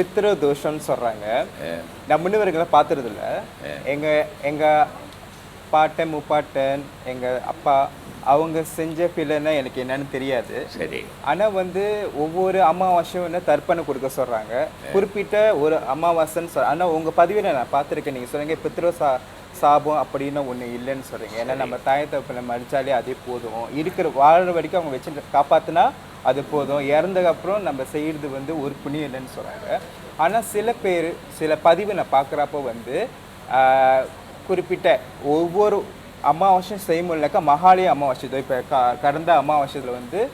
பித்திரு தோஷம்னு சொல்றாங்க. நான் முன்னவர்களை பார்த்தது இல்ல எங்க எங்க பாட்டன் முப்பாட்டன் எங்க அப்பா அவங்க செஞ்ச பிள்ளைன்னா எனக்கு என்னன்னு தெரியாது. சரி. ஆனா வந்து ஒவ்வொரு அமாவாசையும் வந்து தர்ப்பணம் கொடுக்க சொல்றாங்க. குறிப்பிட்ட ஒரு அமாவாசைன்னு சொல் ஆனா உங்க பதிவில் நான் பார்த்துருக்கேன். நீங்க சொல்றீங்க பித்ரு சா சாபம் அப்படின்னு ஒண்ணு இல்லைன்னு சொல்றீங்க. ஏன்னா நம்ம தாய் தப்பில் மடிச்சாலே அதே போதும். இருக்கிற வாழ்ற வரைக்கும் அவங்க வச்சு காப்பாத்துனா அது போதும். இறந்ததுக்கு அப்புறம் நம்ம செய்யறது வந்து ஒரு புண்ணியம் இல்லைன்னு சொல்றாங்க. ஆனா சில பேர் சில பதிவு நான் பார்க்குறப்போ வந்து குறிப்பிட்ட ஒவ்வொரு அமாவாசையும் செய்ய முடியலக்கா மகாலய அமாவாசை. இதோ இப்போ க கடந்த அமாவாசையில் வந்து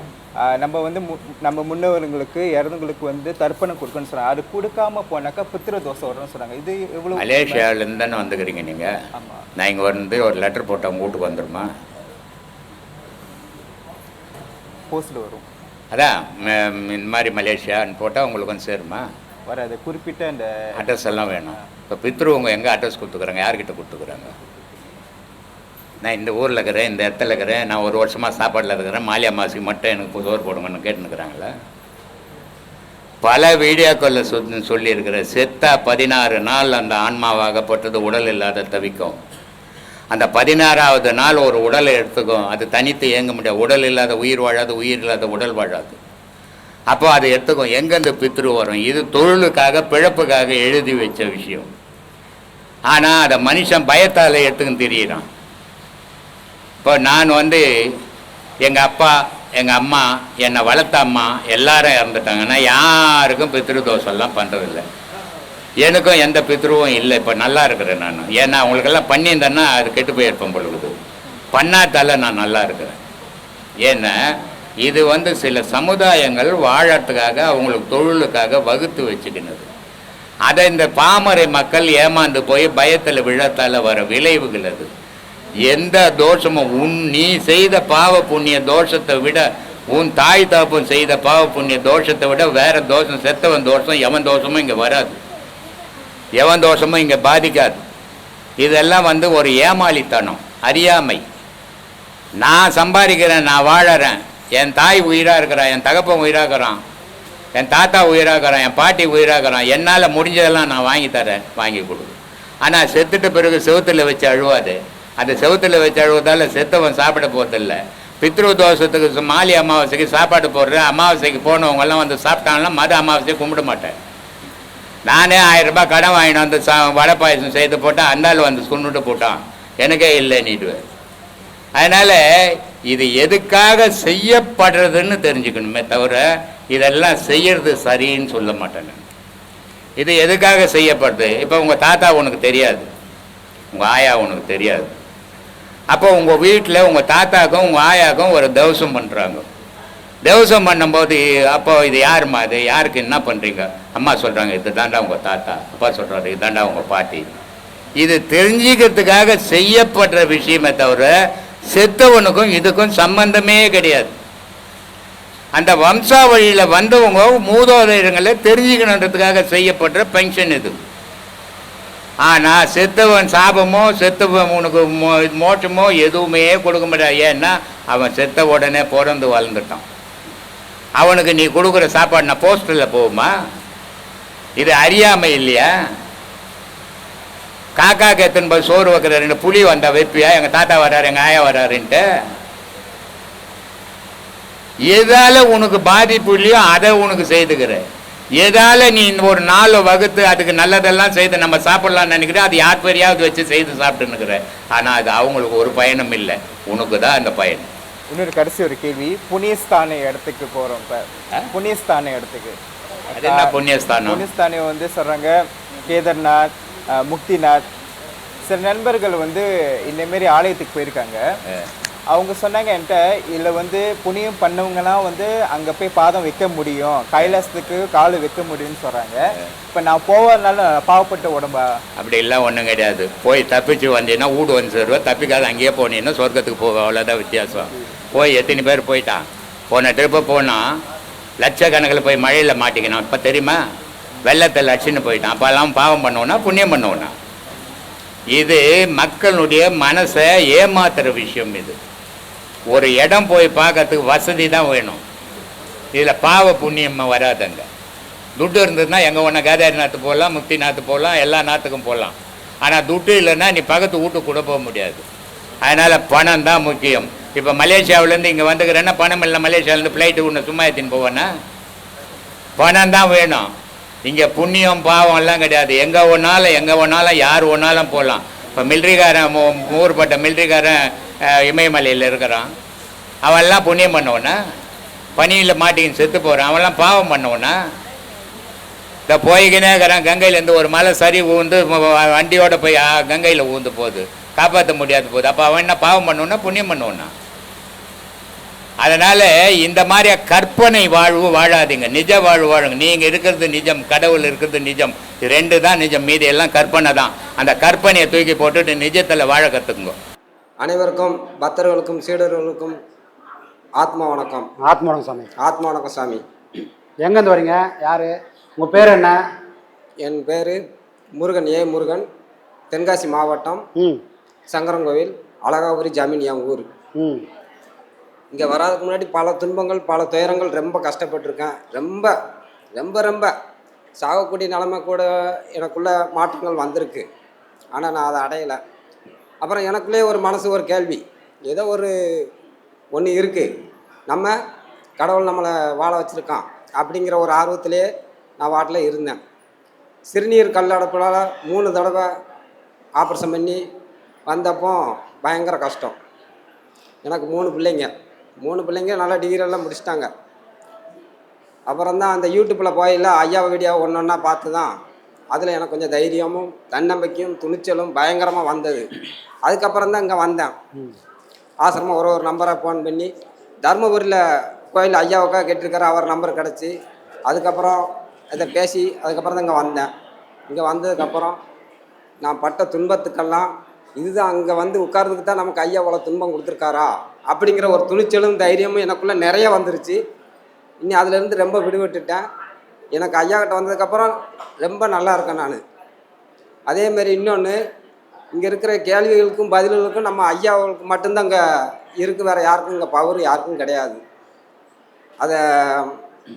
நம்ம வந்து மு- நம்ம முன்னவர்களுக்கு இறந்தவங்களுக்கு வந்து தர்ப்பணம் கொடுக்கணும்னு சொன்னாங்க. அது கொடுக்காம போனாக்கா பித்திர தோசை வரும்னு சொன்னாங்க. இது எவ்வளோ மலேசியாவிலேருந்து தானே வந்துக்கிறீங்க நீங்கள் ஆமா. நான் இங்கே வந்து ஒரு லெட்டர் போட்டு அவங்க வீட்டுக்கு வந்துருமா? போஸ்ட்ல வரும். அதான் இந்த மாதிரி மலேசியான்னு போட்டால் உங்களுக்கு வந்து சேருமா? வராது குறிப்பிட்ட அந்த அட்ரஸ் எல்லாம் வேணும். இப்போ பித்ருவங்க எங்கே அட்ரஸ் கொடுத்துக்குறாங்க? யார்கிட்ட கொடுத்துக்குறாங்க? நான் இந்த ஊரில் இருக்கிறேன் இந்த இடத்துல இருக்கிறேன் நான் ஒரு வருஷமாக சாப்பாட்டில் இருக்கிறேன் மாலியா மாசிக்கு மட்டும் எனக்கு சோறு போடுங்கன்னு கேட்டுனுக்குறாங்களே பல வீடியோக்களில் சொல் சொல்லியிருக்கிறேன் செத்தா பதினாறு நாள் அந்த ஆன்மாவாகப்பட்டது உடல் இல்லாத தவிக்கும். அந்த பதினாறாவது நாள் ஒரு உடலை எடுத்துக்கும். அது தனித்து இயங்க முடியாது. உடல் இல்லாத உயிர் வாழாது உயிர் இல்லாத உடல் வாழாது. அப்போ அதை எடுத்துக்கும். எங்கேருந்து பித்ரு வரும்? இது தொழிலுக்காக பிழப்புக்காக எழுதி வச்ச விஷயம். ஆனால் அதை மனுஷன் பயத்தால் எடுத்துக்கும் தெரியறான். இப்போ நான் வந்து எங்கள் அப்பா எங்கள் அம்மா என்னை வளர்த்த அம்மா எல்லாரும் இறந்துட்டாங்கன்னா யாருக்கும் பித்ரு தோஷம்லாம் பண்ணுறதில்ல எனக்கும் எந்த பித்ருவும் இல்லை. இப்போ நல்லா இருக்கிறேன் நான். ஏன்னா அவங்களுக்கெல்லாம் பண்ணியிருந்தேன்னா அது கெட்டு போயிருப்பேன் பொழுது. பண்ணாதால நான் நல்லா இருக்கிறேன். ஏன்னா இது வந்து சில சமுதாயங்கள் வாழறதுக்காக அவங்களுக்கு தொழிலுக்காக வகுத்து வச்சுக்கினது. அதை இந்த பாமரை மக்கள் ஏமாந்து போய் பயத்தில் விழத்தால் வர விளைவுகள் அது. எந்த தோஷமும் உன் நீ செய்த பாவ புண்ணிய தோஷத்தை விட உன் தாய் தாப்பும் செய்த பாவ புண்ணிய தோஷத்தை விட வேற தோஷம் செத்தவன் தோஷம் எவன் தோஷமும் இங்கே வராது. எவன் தோஷமும் இங்கே பாதிக்காது. இதெல்லாம் வந்து ஒரு ஏமாளித்தனம் அறியாமை. நான் சம்பாதிக்கிறேன் நான் வாழறேன். என் தாய் உயிராக இருக்கிறான் என் தகப்பன் உயிராக இருக்கிறான். என் தாத்தா உயிராக இருக்கிறான் என் பாட்டி உயிராக இருக்கிறான். என்னால் முடிஞ்சதெல்லாம் நான் வாங்கி தரேன் வாங்கி கொடு. ஆனால் செத்துட்ட பிறகு செவுத்துல வச்சு அழுவாது. அந்த செவுத்துல வச்சு அழுவதால் செத்தவன் சாப்பிட போகிறதில்ல பித்ரு தோஷத்துக்கு சு- மாலி அமாவாசைக்கு சாப்பாடு போடுறேன். அமாவாசைக்கு போனவங்கெல்லாம் வந்து சாப்பிட்டாங்கன்னா மத அமாவாசையை கும்பிட மாட்டேன். நானே ஆயிரம் ரூபாய் கடன் வாங்கிட்டு வந்து சா வடை பாயசம் செய்து போட்டால் அந்தாள் வந்து சுண்ணுட்டு போட்டான். எனக்கே இல்லை நீட்டுவேன் அதனால் இது எதுக்காக செய்யப்படுறதுன்னு தெரிஞ்சுக்கணுமே தவிர இதெல்லாம் செய்யறது சரின்னு சொல்ல மாட்டேன் இது எதுக்காக செய்யப்படுது? இப்போ உங்கள் தாத்தா உனக்கு தெரியாது. உங்கள் ஆயா உனக்கு தெரியாது. அப்போ உங்கள் வீட்டில் உங்கள் தாத்தாக்கும் உங்கள் ஆயாக்கும் ஒரு தவசம் பண்ணுறாங்க தேவசம் பண்ணும்போது அப்போ இது யாரும்மா இது? யாருக்கு என்ன பண்ணுறீங்க அம்மா சொல்கிறாங்க இது தாண்டா உங்கள் தாத்தா. அப்பா சொல்கிறாரு இது தாண்டா உங்கள் பாட்டி. இது தெரிஞ்சுக்கிறதுக்காக செய்யப்படுற விஷயமே தவிர செத்தவனுக்கும் இதுக்கும் சம்பந்தமே கிடையாது. அந்த வம்சாவழியில் வந்தவங்க மூதோதயங்களை தெரிஞ்சுக்கணுன்றதுக்காக செய்யப்படுற பென்ஷன் இது. ஆனால் செத்தவன் சாபமோ செத்தவன் உனக்கு மோ- மோட்சமோ எதுவுமே கொடுக்க முடியாது ஏன்னா அவன் செத்த உடனே பிறந்து வளர்ந்துட்டான். அவனுக்கு நீ கொடுக்குற சாப்பாடு நான் போஸ்டரில் போகுமா? இது அறியாமை இல்லையா? காக்காக்கு எத்தனை போய் சோறு வைக்கிற ரெண்டு புலி வந்தா வைப்பியா? எங்கள் தாத்தா வர்றாரு எங்கள் ஆயா வர்றாருன்ட்டு. எதால உனக்கு பாதிப்பு இல்லையோ அதை உனக்கு செய்துக்கிற. எதால நீ இந்த ஒரு நாள் வகுத்து அதுக்கு நல்லதெல்லாம் செய்து நம்ம சாப்பிடலாம்னு நினைக்கிற அது யார் பெரியாவது வச்சு செய்து சாப்பிட்டுன்னுக்குற ஆனால் அது அவங்களுக்கு ஒரு பயனும் இல்லை. உனக்கு தான் அந்த பயன். இன்னொரு கடைசி ஒரு கேள்வி. புண்ணியஸ்தான இடத்துக்கு போறோம் இப்ப. ஆ? புண்ணியஸ்தான இடத்துக்கு. புண்ணியஸ்தானம்? புண்ணியஸ்தானம் வந்து சொல்றாங்க கேதார்நாத் முக்திநாத். சில நண்பர்கள் வந்து இந்த மாரி ஆலயத்துக்கு போயிருக்காங்க. அவங்க சொன்னாங்க என்கிட்ட இதில் வந்து புண்ணியம் பண்ணவங்கலாம் வந்து அங்கே போய் பாதம் வைக்க முடியும். கைலாசத்துக்கு கால் வைக்க முடியும்னு சொல்கிறாங்க இப்போ நான் போவதுனால பாவப்பட்ட உடம்பா அப்படி எல்லாம் ஒன்றும் கிடையாது. போய் தப்பிச்சு வந்தீங்கன்னா வீடு வந்து சேருவேன் தப்பிக்காத அங்கேயே போனீங்கன்னா சொர்க்கத்துக்கு போக அவ்வளோதான் வித்தியாசம். போய் எத்தனை பேர் போயிட்டான் போன ட்ரிப்பு போனால் லட்சக்கணக்கில் போய் மழையில் மாட்டிக்கணும் இப்போ தெரியுமா? வெள்ளத்தில் அடிச்சுன்னு போயிட்டான். அப்போல்லாம் பாவம் பண்ணுவோன்னா புண்ணியம் பண்ணுவோன்னா இது மக்களுடைய மனசை ஏமாத்துற விஷயம் இது. ஒரு இடம் போய் பார்க்கறதுக்கு வசதி தான் வேணும். இதில் பாவ புண்ணியம் வராதுங்க. துட்டு இருந்ததுன்னா எங்கே ஒன்று கேதாரி நாற்று போடலாம் முக்தி நாற்று போடலாம் எல்லா நாற்றுக்கும் போடலாம் ஆனால் துட்டு இல்லைன்னா நீ பக்கத்து வீட்டுக்கு கூட போக முடியாது. அதனால் பணம் தான் முக்கியம். இப்போ மலேசியாவிலேருந்து இங்கே வந்துக்கிறேன்னா பணம் இல்லை மலேசியாவிலேருந்து ஃப்ளைட்டு ஒன்று சும்மா ஏற்றின்னு போவேன்னா? பணம் தான் வேணும். இங்கே புண்ணியம் பாவம் எல்லாம் கிடையாது. எங்கே ஒன்றாலும் எங்கே ஒன்றாலும் யார் ஒன்றாலும் போகலாம் இப்போ மில்ட்ரிக்காரன் ஊர்பட்ட மில்ட்ரிக்காரன் இமயமலையில் இருக்கிறான். அவன்லாம் புண்ணியம் பண்ணவனா? பனியில் மாட்டிக்கின்னு செத்து போகிறான் அவன்லாம் பாவம் பண்ணவனா? இந்த போய்கினே இருக்கிறான். கங்கையிலேருந்து ஒரு மலை சரி ஊந்து வண்டியோடு போய் கங்கையில் ஊந்து போகுது. காப்பாற்ற முடியாது போகுது. அப்போ அவன் என்ன பாவம் பண்ணுவோன்னா புண்ணியம் பண்ணுவோன்னா அதனால இந்த மாதிரி கற்பனை வாழ்வு வாழாதீங்க. நிஜ வாழ்வு வாழுங்க. நீங்க இருக்கிறது நிஜம் கடவுள் இருக்கிறது நிஜம். ரெண்டு தான் நிஜம். மீதி எல்லாம் கற்பனை தான். அந்த கற்பனையை தூக்கி போட்டுட்டு நிஜத்துல வாழ கத்துக்குங்க. அனைவருக்கும் பக்தர்களுக்கும் சீடர்களுக்கும் ஆத்மா வணக்கம். ஆத்மனம் சாமி. ஆத்மா வணக்கம் சாமி. எங்கேருந்து வரீங்க? யார்? உங்கள் பேர் என்ன? என் பேர் முருகன் ஏ முருகன். தென்காசி மாவட்டம் ம். சங்கரங்கோவில் அழகாபுரி ஜமீன் என் ஊர். ம். இங்கே வராதுக்கு முன்னாடி பல துன்பங்கள் பல துயரங்கள் ரொம்ப கஷ்டப்பட்டிருக்கேன். ரொம்ப ரொம்ப ரொம்ப சாகக்கூடிய நிலமை கூட எனக்குள்ள மாற்றங்கள் வந்திருக்கு. ஆனால் நான் அதை அடையலை. அப்புறம் எனக்குள்ளே ஒரு மனசு ஒரு கேள்வி. ஏதோ ஒரு ஒன்று இருக்குது நம்ம கடவுள் நம்மளை வாழ வச்சுருக்கான் அப்படிங்கிற ஒரு ஆர்வத்திலே நான் வாட்டில் இருந்தேன். சிறுநீர் கல்லடப்பில் மூணு தடவை ஆப்ரேஷன் பண்ணி வந்தப்போ பயங்கர கஷ்டம். எனக்கு மூணு பிள்ளைங்க. மூணு பிள்ளைங்க நல்லா டிகிரி எல்லாம் முடிச்சிட்டாங்க. அப்புறம் தான் அந்த யூடியூப்பில் போயில ஐயா வீடியோ ஒன்று ஒன்றா பார்த்து தான் அதில் எனக்கு கொஞ்சம் தைரியமும் தன்னம்பிக்கையும் துணிச்சலும் பயங்கரமாக வந்தது. அதுக்கப்புறம் தான் இங்கே வந்தேன். ஆசிரமம் ஒரு ஒரு நம்பரை ஃபோன் பண்ணி தருமபுரியில் கோயில் ஐயாவுக்கா கேட்டிருக்காரு அவர் நம்பர் கிடச்சி. அதுக்கப்புறம் இதை பேசி அதுக்கப்புறம் தான் இங்கே வந்தேன். இங்கே வந்ததுக்கப்புறம் நான் பட்ட துன்பத்துக்கெல்லாம் இதுதான் அங்கே வந்து உட்கார்றதுக்கு தான் நமக்கு ஐயா இவ்வளோ துன்பம் கொடுத்துருக்காரா? அப்படிங்கிற ஒரு துணிச்சலும் தைரியமும் எனக்குள்ளே நிறைய வந்துருச்சு. இனி அதுலேருந்து ரொம்ப விடுபட்டுட்டேன். எனக்கு ஐயா கிட்ட வந்ததுக்கப்புறம் ரொம்ப நல்லா இருக்கேன் நான். அதேமாரி இன்னொன்று இங்கே இருக்கிற கேள்விகளுக்கும் பதில்களுக்கும் நம்ம ஐயாவுக்கு மட்டும்தான் இங்கே இருக்குது வேறு யாருக்கும் இங்கே பவர் யாருக்கும் கிடையாது. அதை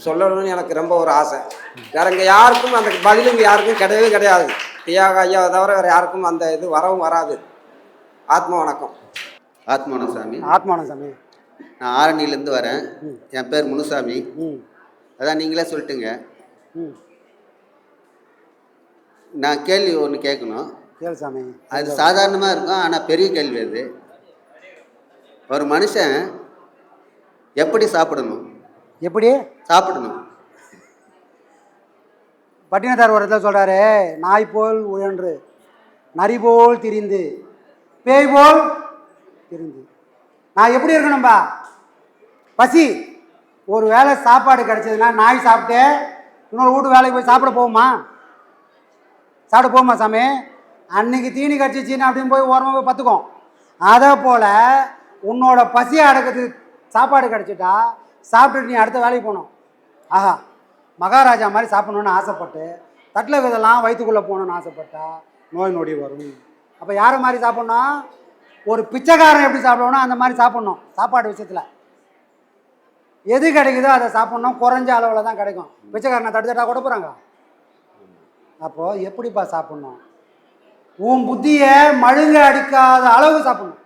சொல்லணும்னு எனக்கு ரொம்ப ஒரு ஆசை. வேற இங்கே யாருக்கும் அந்த பதில் இங்கே யாருக்கும் கிடையவே கிடையாது. தியாக ஐயாவை தவிர வேறு யாருக்கும் அந்த இது வரவும் வராது. ஆத்மா வணக்கம். ஆத்மானம் சாமி ஆத்மானம் சாமி நான் ஆரணியிலேருந்து வரேன். என் பேர் முனுசாமி. அதான் நீங்களே சொல்லிட்டுங்க. நான் கேள்வி ஒன்று கேட்கணும். சாமி. அது சாதாரணமாக இருக்கும் ஆனால் பெரிய கேள்வி அது. ஒரு மனுஷன் எப்படி சாப்பிடணும்? எப்படி? சாப்பிடணும். பட்டினத்தார் ஒரு இடத்துல சொல்கிறாரு நாய் போல் உழன்று நரி போல் திரிந்து பேய் போல் இருந்து நான் எப்படி இருக்கணும்பா? பசி. ஒரு வேளை சாப்பாடு கிடச்சதுன்னா நாய் சாப்பிட்டு இன்னொரு வீட்டு வேலைக்கு போய் சாப்பிட போகுமா? சாப்பிட போகுமா சாமி? அன்னைக்கு தீனி கிடச்சிச்சின்னு அப்படின்னு போய் ஓரமாக போய் பார்த்துக்கும். அதே போல் உன்னோட பசியை அடக்கிறதுக்கு சாப்பாடு கிடச்சிட்டா சாப்பிட்டுட்டு நீ அடுத்த வேலைக்கு போகணும். ஆஹா மகாராஜா மாதிரி சாப்பிடணுன்னு ஆசைப்பட்டு தட்டில் விதெல்லாம் வயிற்றுக்குள்ளே போகணுன்னு ஆசைப்பட்டா நோய் நொடி வரும். அப்போ யாரை மாதிரி சாப்பிட்ணும்? ஒரு பிச்சைக்காரன் எப்படி சாப்பிடுவோன்னா அந்த மாதிரி சாப்பிட்ணும் சாப்பாடு விஷயத்தில். எது கிடைக்குதோ அதை சாப்பிட்ணும் குறைஞ்ச அளவில் தான் கிடைக்கும். பிச்சைக்காரனை தட்டு தட்டா கூட போகிறாங்க அப்போது எப்படிப்பா சாப்பிட்ணும்? உன் புத்தியை மழுங்க அடிக்காத அளவுக்கு சாப்பிட்ணும்.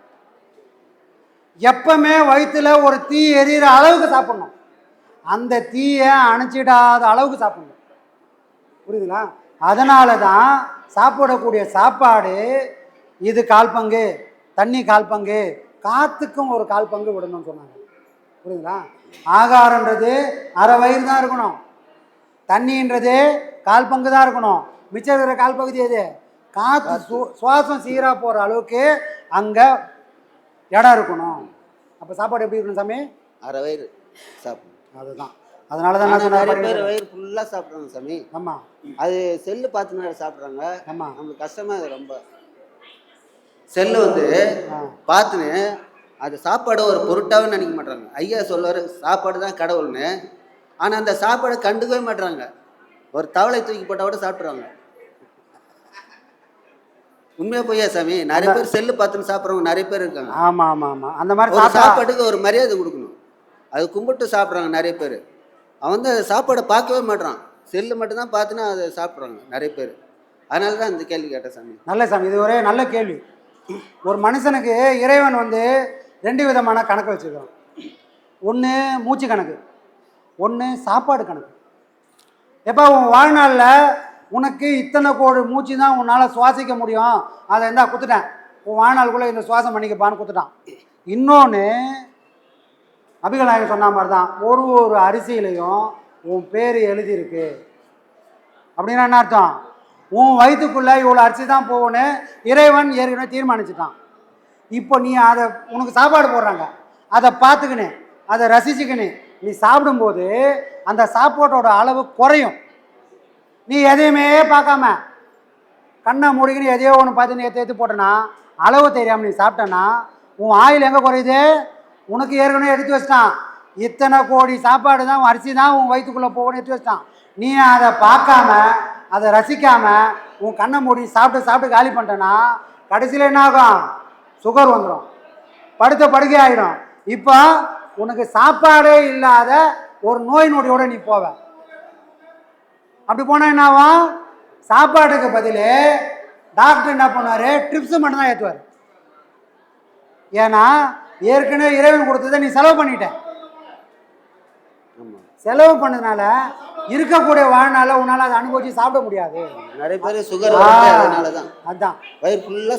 எப்பவுமே வயிற்றுல ஒரு தீ எரியிற அளவுக்கு சாப்பிட்ணும். அந்த தீயை அணைச்சிடாத அளவுக்கு சாப்பிட்ணும். புரியுதுங்களா? அதனால தான் சாப்பிடக்கூடிய சாப்பாடு இது கால் பங்கு தண்ணி கால் பங்கு காற்றுக்கும் ஒரு கால் பங்கு விடணும்னு சொன்னாங்க. புரியுதுங்களா? ஆகாரன்றது அரை வயிறு தான் இருக்கணும். தண்ணின்றது கால் பங்கு தான் இருக்கணும். மிச்சம் இருக்கிற கால் பகுதி எது காற்று சு சுவாசம் சீராக போகிற அளவுக்கு அங்கே இடம் இருக்கணும். அப்போ சாப்பாடு எப்படி இருக்கணும் சாமி? அரை வயிறு சாப்பிடணும். அதுதான். அதனால தான் நிறைய பேர் வயிறு ஃபுல்லாக சாப்பிட்றாங்க சாமி. ஆமாம் அது செல்லு பார்த்து நேரம் சாப்பிட்றாங்க. ஆமா. நம்மளுக்கு கஷ்டமா இது ரொம்ப. செல்லு வந்து. பார்த்துன்னு அது சாப்பாடு ஒரு பொருட்டாவே நினைக்க மாட்டாங்க ஐயா சொல்லுவார் சாப்பாடு தான் கடவுள்னு. ஆனால் அந்த சாப்பாடை கண்டுக்கவே மாட்றாங்க. ஒரு தவளை தூக்கி போட்டால் கூட சாப்பிட்றாங்க உண்மையா பொய்யா சாமி? நிறைய பேர் செல்லு பார்த்துன்னு சாப்பிட்றவங்க நிறைய பேர் இருக்காங்க. ஆமாம் ஆமாம் ஆமாம் அந்த மாதிரி சாப்பாட்டுக்கு ஒரு மரியாதை கொடுக்கணும். அது கும்பிட்டு சாப்பிட்றாங்க நிறைய பேர். அவன் வந்து சாப்பாடை பார்க்கவே மாட்றான். செல்லு மட்டும்தான் பார்த்துன்னு அதை சாப்பிட்றாங்க நிறைய பேர். அதனால தான் இந்த கேள்வி கேட்டேன் சாமி. நல்ல சாமி இது ஒரே நல்ல கேள்வி. ஒரு மனுஷனுக்கு இறைவன் வந்து ரெண்டு விதமான கணக்கு வச்சுருக்கான் ஒன்று மூச்சு கணக்கு ஒன்று சாப்பாடு கணக்கு. எப்போ உன் வாழ்நாளில் உனக்கு இத்தனை கோடி மூச்சு தான் உன்னால் சுவாசிக்க முடியும். அதை இருந்தால் குத்துட்டேன். உன் வாழ்நாளுக்குள்ளே இந்த சுவாசம் பண்ணிக்கப்பான்னு குத்துட்டான். இன்னொன்று அபிகநாயகன் சொன்ன மாதிரி தான் ஒரு ஒரு அரிசியிலையும் உன் பேர் எழுதியிருக்கு. அப்படின்னா என்ன அர்த்தம்? உன் வயிற்றுக்குள்ளே இவ்வளோ அரிசி தான் போகணும் இறைவன் ஏற்கனவே தீர்மானிச்சிட்டான். இப்போ நீ அதை உனக்கு சாப்பாடு போடுறாங்க. அதை பார்த்துக்கினு அதை ரசிச்சுக்கினு நீ சாப்பிடும்போது அந்த சாப்பாட்டோட அளவு குறையும். நீ எதையுமே பார்க்காம கண்ணை மூடிக்கின்னு எதையோ ஒன்று பார்த்து நீ ஏற்று போட்டேன்னா போட்டனா அளவு தெரியாமல் நீ சாப்பிட்டனா உன் ஆயில் எங்கே குறையுது? உனக்கு ஏற்கனவே எடுத்து வச்சிட்டான். இத்தனை கோடி சாப்பாடு தான் உன் அரிசி தான் உன் வயிற்றுக்குள்ளே போகணும்னு எடுத்து வச்சிட்டான். நீ அதை பார்க்காம அதை ரசிக்காமல் உன் கண்ணை மூடி சாப்பிட்டு சாப்பிட்டு காலி பண்ணிட்டேன்னா கடைசியில் என்ன ஆகும்? சுகர் வந்துடும் படுத்த படுக்கை ஆகிடும் இப்போ உனக்கு சாப்பாடே இல்லாத ஒரு நோய் நொடியோட நீ போவ. அப்படி போனால் என்ன ஆகும்? சாப்பாட்டுக்கு பதில் டாக்டர் என்ன பண்ணுவார்? ட்ரிப்ஸ் மட்டும்தான் ஏற்றுவார் ஏன்னா ஏற்கனவே இறைவன் கொடுத்ததை நீ செலவு பண்ணிட்டேன் செலவு பண்ணதுனால இருக்கக்கூடிய வாழ்நாள உன்னால் அதை அனுபவிச்சு சாப்பிட முடியாது. நிறைய பேர் சுகர் அதனால தான் அதான். வயிறு ஃபுல்லாக